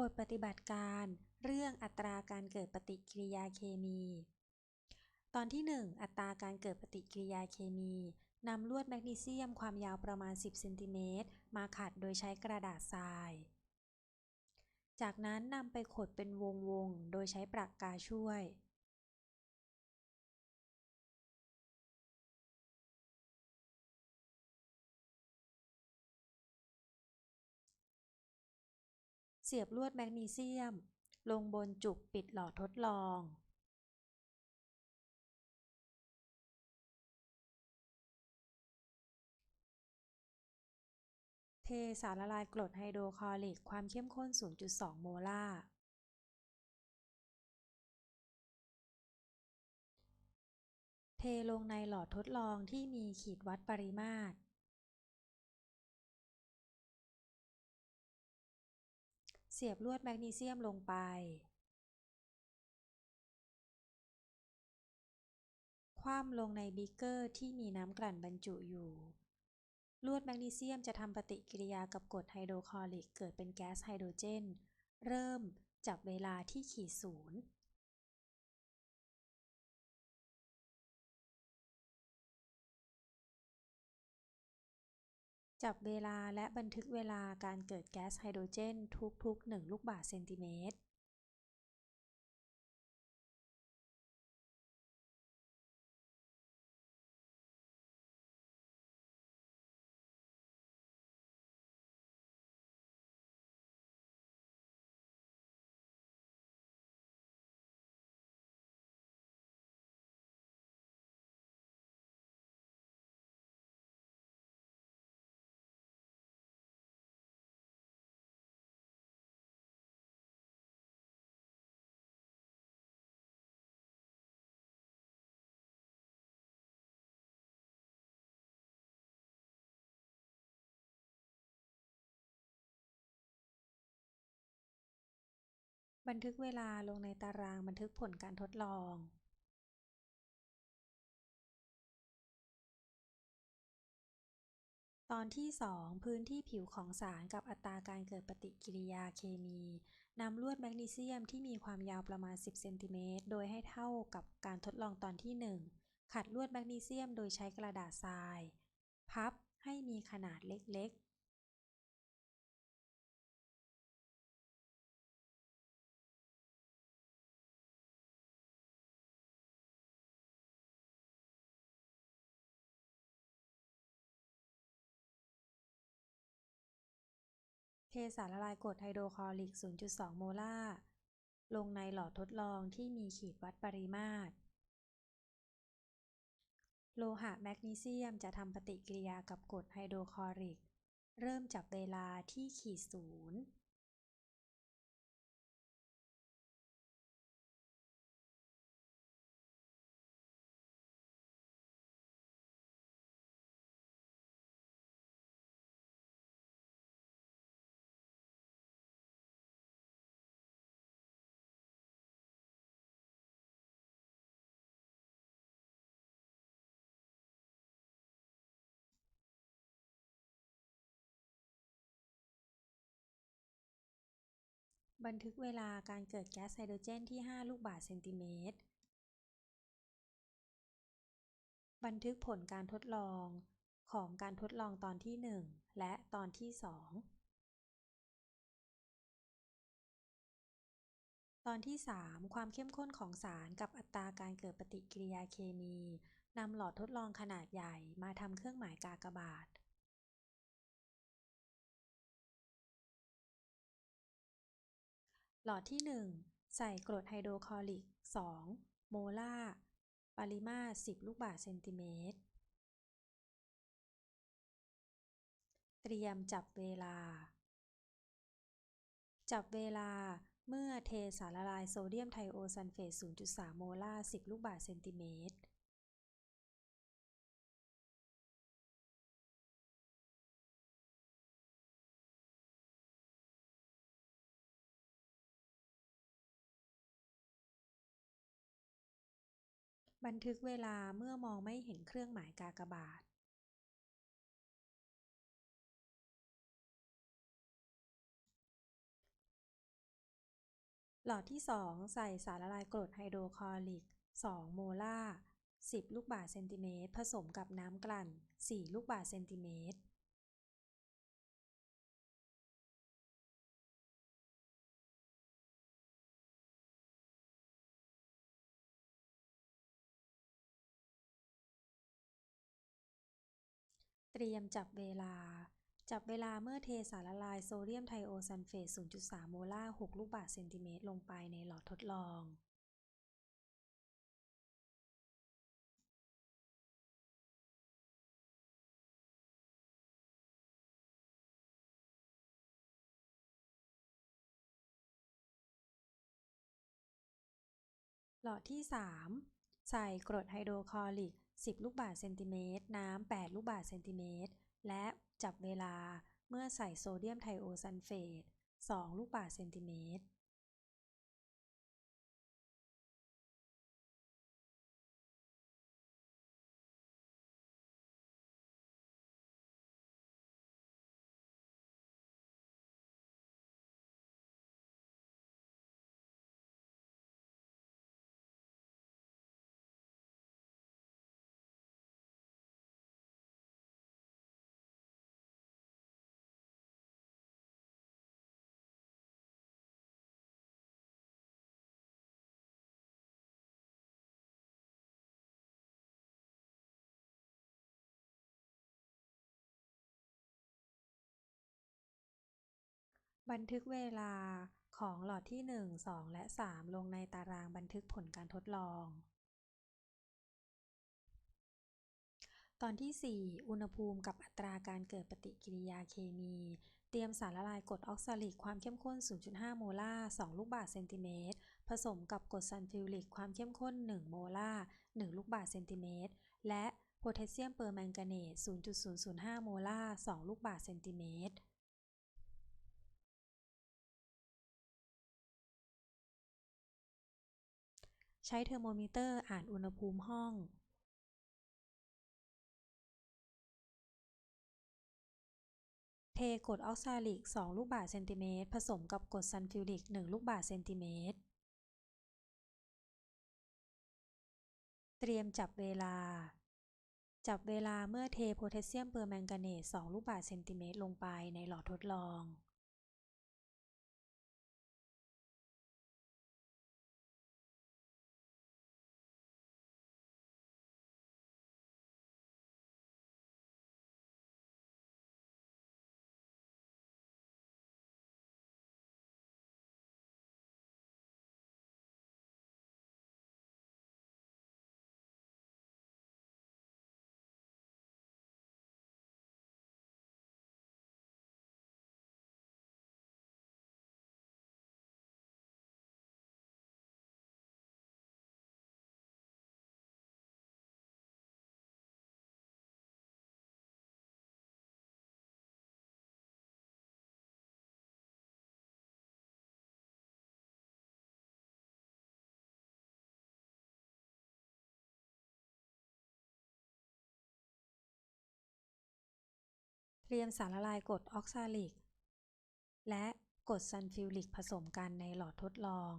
บทปฏิบัติการเรื่องอัตราการเกิดปฏิกิริยาเคมี ตอนที่ 1 อัตราการเกิดปฏิกิริยาเคมีนำลวดแมกนีเซียมความยาวประมาณ 10เซนติเมตรมาขัดโดยใช้กระดาษทราย จากนั้นนำไปขดเป็นวงๆโดยใช้ปากกาช่วย เสียบลวดแมกนีเซียม ลงบนจุกปิดหลอดทดลองเทสารละลายกรดไฮโดรคลอริกความเข้มข้น 0.2 โมลาร์ เทลงในหลอดทดลองที่มีขีดวัดปริมาตร สียบลวดแมกนีเซียมลงไป คว่ำลงในบีเกอร์ที่มีน้ำกลั่นบรรจุอยู่ ลวดแมกนีเซียมจะทำปฏิกิริยากับกรดไฮโดรคลอริกเกิดเป็นแก๊สไฮโดรเจน เริ่มจับเวลาที่ขีดศูนย์ จับเวลาและบันทึกเวลาการเกิดแก๊สไฮโดรเจนทุกๆ 1 ลูกบาศก์เซนติเมตร บันทึกเวลาลงในตารางบันทึกผลการทดลองตอนที่ 2 พื้นที่ผิวของสารกับอัตราการเกิดปฏิกิริยาเคมี นำลวดแมกนีเซียมที่มีความยาวประมาณ 10 เซนติเมตร โดยให้เท่ากับการทดลองตอนที่ 1 ขัดลวดแมกนีเซียมโดยใช้กระดาษทราย พับให้มีขนาดเล็ก เทสารละลายกรดไฮโดรคลอริก 0.2 โมลาร์ ลงในหลอดทดลองที่มีขีดวัดปริมาตร โลหะแมกนีเซียมจะทำปฏิกิริยากับกรดไฮโดรคลอริก เริ่มจับเวลาที่ขีดศูนย์ บันทึกเวลาการเกิดแก๊สไฮโดรเจนที่ 5 ลูกบาศก์เซนติเมตร บันทึกผลการทดลองของการทดลองตอนที่ 1 และตอนที่ 2 ตอนที่ 3 ความเข้มข้นของสารกับอัตราการเกิดปฏิกิริยาเคมีนำหลอดทดลองขนาดใหญ่มาทำเครื่องหมายกากบาท หลอดที่ 1 ใส่กรดไฮโดรคลอริก 2 โมลาร์ปริมาตร 10 ลูกบาศก์เซนติเมตร เตรียมจับเวลา จับเวลาเมื่อเทสารละลายโซเดียมไทโอซัลเฟต 0.3 โมลาร์ 10 ลูกบาศก์เซนติเมตร บันทึกเวลาเมื่อมองไม่เห็นเครื่องหมายกากบาทหลอดที่ 2 ใส่สารละลายกรดไฮโดรคลอริก 2 โมลาร์ 10 ลูกบาศก์เซนติเมตร ผสมกับน้ำกลั่น 4 ลูกบาศก์เซนติเมตร เตรียมจับเวลา จับเวลาเมื่อเทสารละลายโซเดียมไทโอซัลเฟต 0.3 โมลาร์ 6 ลูกบาศก์เซนติเมตรลงไปในหลอดทดลองหลอดที่ 3 ใส่กรดไฮโดรคลอริก 10 ลูกบาศก์เซนติเมตร น้ำ 8 ลูกบาศก์เซนติเมตร และจับเวลาเมื่อใส่โซเดียมไทโอซัลเฟต 2 ลูกบาศก์เซนติเมตร บันทึกเวลาของหลอดที่ 1 2 และ 3 ลงในตารางบันทึกผลการทดลอง ตอนที่ 4 อุณหภูมิกับอัตราการเกิดปฏิกิริยาเคมี เตรียมสารละลายกรดออกซาลิกความเข้มข้น 0.5 โมลาร์2ลูกบาศก์เซนติเมตร ผสมกับกรดซัลฟิวริกความเข้มข้น 1 โมลาร์1ลูกบาศก์เซนติเมตร และโพแทสเซียมเปอร์แมงกาเนต 0.005 โมลาร์2ลูกบาศก์เซนติเมตร ใช้เทอร์โมมิเตอร์อ่านอุณหภูมิห้องเทกรดออกซาลิก 2 ลูกบาศก์เซนติเมตร ผสมกับกรดซัลฟิวริก 1 ลูกบาศก์เซนติเมตร เตรียมจับเวลา จับเวลาเมื่อเทโพแทสเซียมเปอร์แมงกาเนต 2 ลูกบาศก์เซนติเมตรลงไปในหลอดทดลอง รียมสารละลายกรดออกซาลิก และกรดซัลฟิวริกผสมกันในหลอดทดลอง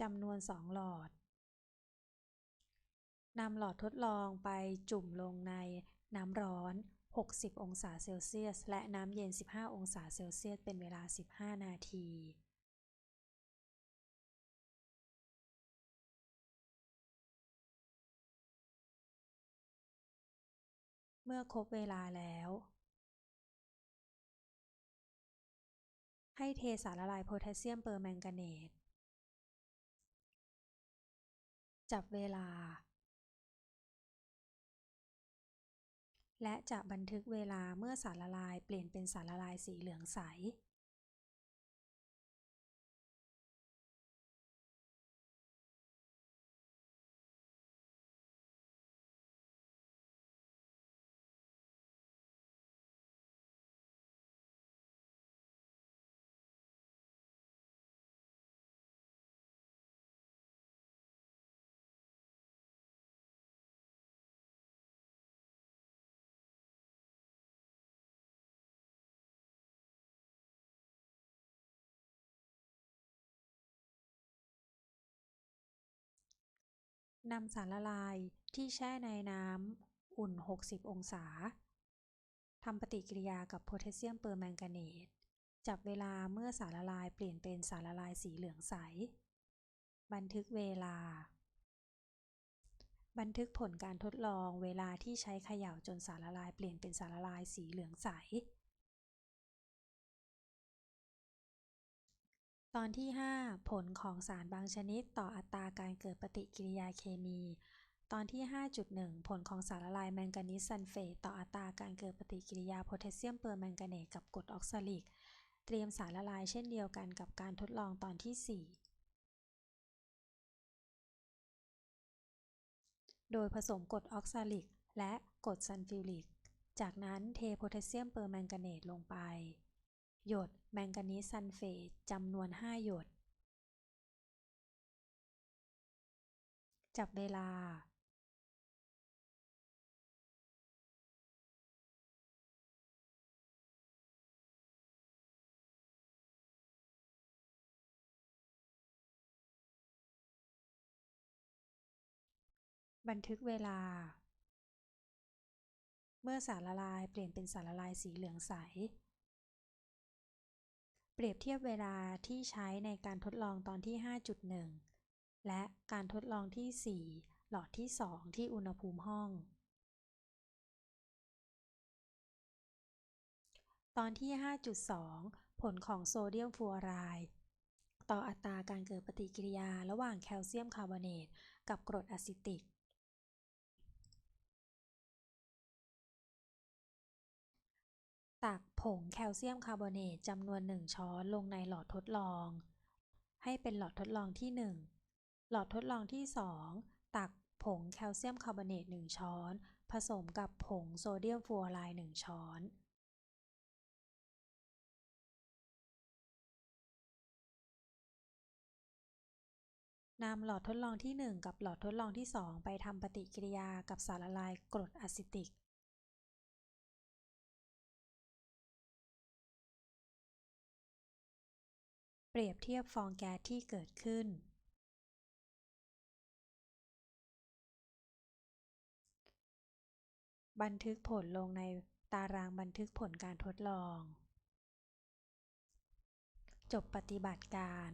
จำนวน 2 หลอด นำหลอดทดลองไปจุ่มลงในน้ำร้อน 60 องศาเซลเซียส และน้ำเย็น 15 องศาเซลเซียส เป็นเวลา 15 นาที เมื่อครบเวลาแล้ว ให้เทสารละลายโพแทสเซียมเปอร์แมงกาเนต จับเวลา และจะบันทึกเวลาเมื่อสารละลายเปลี่ยนเป็นสารละลายสีเหลืองใส นำสารละลายที่แช่ในน้ำอุ่น 60 องศาทำปฏิกิริยากับโพแทสเซียมเปอร์แมงกาเนตจับเวลาเมื่อสารละลายเปลี่ยนเป็นสารละลายสีเหลืองใส บันทึกเวลา บันทึกผลการทดลองเวลาที่ใช้เขย่าจนสารละลายเปลี่ยนเป็นสารละลายสีเหลืองใส ตอนที่ 5 ผลของสารบางชนิดต่ออัตราการเกิดปฏิกิริยาเคมี ตอนที่ 5.1 ผลของสารละลายแมงกานีสซัลเฟตต่ออัตราการเกิดปฏิกิริยาโพแทสเซียมเปอร์แมงกาเนตกับกรดออกซาลิก เตรียมสารละลายเช่นเดียวกันกับการทดลองตอนที่ 4 โดยผสมกรดออกซาลิกและกรดซัลฟิวริก จากนั้นเทโพแทสเซียมเปอร์แมงกาเนตลงไป หยด แมงกานีสซัลเฟตจำนวน 5 หยด จับเวลา บันทึกเวลา เมื่อสารละลายเปลี่ยนเป็นสารละลายสีเหลืองใส เปรียบเทียบเวลาที่ใช้ในการทดลองตอนที่ 5.1 และการทดลองที่ 4 หลอดที่ 2 ที่อุณหภูมิห้อง ตอนที่ 5.2 ผลของโซเดียมฟลูออไรด์ต่ออัตราการเกิดปฏิกิริยาระหว่างแคลเซียมคาร์บอเนตกับกรดอะซิติก ตักผงแคลเซียมคาร์บอเนตจำนวน 1 ช้อนลงในหลอดทดลอง ให้เป็นหลอดทดลองที่ 1 หลอดทดลองที่ 2 ตักผงแคลเซียมคาร์บอเนต1ช้อน ผสมกับผงโซเดียมฟลูออไรด์1ช้อนนำหลอดทดลองที่ 1 กับหลอดทดลองที่ 2 ไปทำปฏิกิริยากับสารละลายกรดอะซิติก เปรียบเทียบฟองแก๊สที่เกิดขึ้น บันทึกผลลงในตารางบันทึกผลการทดลอง จบปฏิบัติการ